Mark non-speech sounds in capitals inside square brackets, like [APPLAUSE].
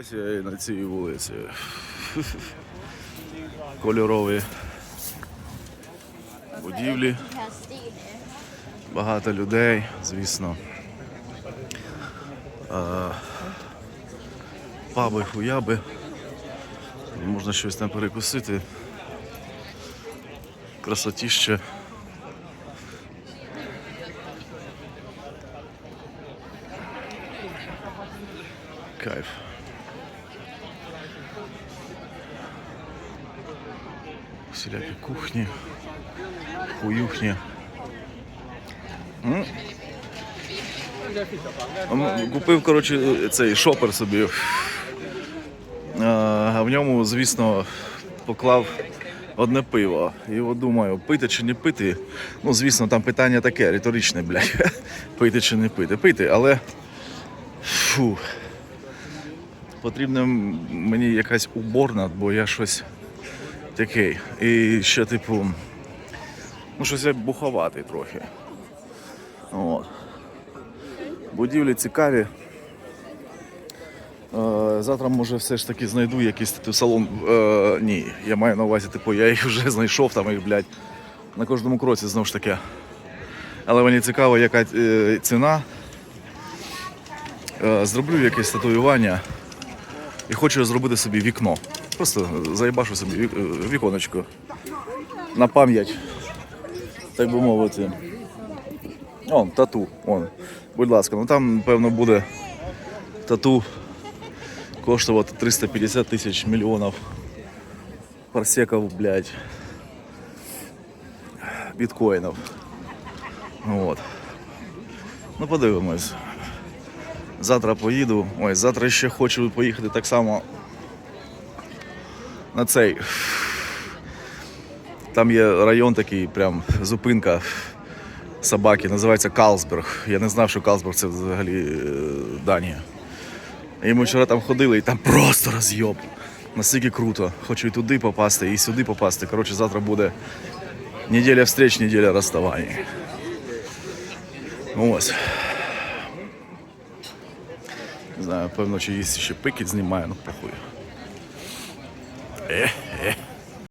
Ось я на цій вулиці. Кольорові будівлі, багато людей, звісно. Паби, хуяби. Можна щось там перекусити. Красотіще. Кайф. Всілякі кухні, хуюхні. Купив, коротше, цей шопер собі. А в ньому, звісно, поклав одне пиво. І от думаю, пити чи не пити. Ну, звісно, там питання таке, риторичне, блядь. [LAUGHS] Пити чи не пити. Пити, але. Фу. Потрібна мені якась уборна, бо я щось такий. І ще, типу, ну, щось я буховатий трохи. От. Будівлі цікаві. Е, Завтра, може, все ж таки знайду якийсь типу, салон. Е, ні, я маю на увазі, типу, я їх вже знайшов, там їх, блядь, на кожному кроці знову ж таки. Але мені цікаво, яка е, ціна. Е, зроблю якесь татуювання і хочу зробити собі вікно. Просто заїбашу собі віконечко. На пам'ять, так би мовити. О, тату. Вон. Будь ласка, ну там, певно, буде тату коштувати 350 тисяч мільйонів парсеків, блядь, біткоїнів. От. Ну, подивимось. Завтра поїду. Ой, завтра ще хочу поїхати так само на цей. Там є район такий, прям зупинка собаки, називається Калсберг. Я не знав, що Калсберг це взагалі е, Данія. І ми вчора там ходили, і там просто роз'єб. Настільки круто. Хочу і туди попасти, і сюди попасти. Коротше, завтра буде неділя встреч, неділя розставань. Ось. Знаю, певно, чи є ще пикіт знімає, ну похуй. Е, е.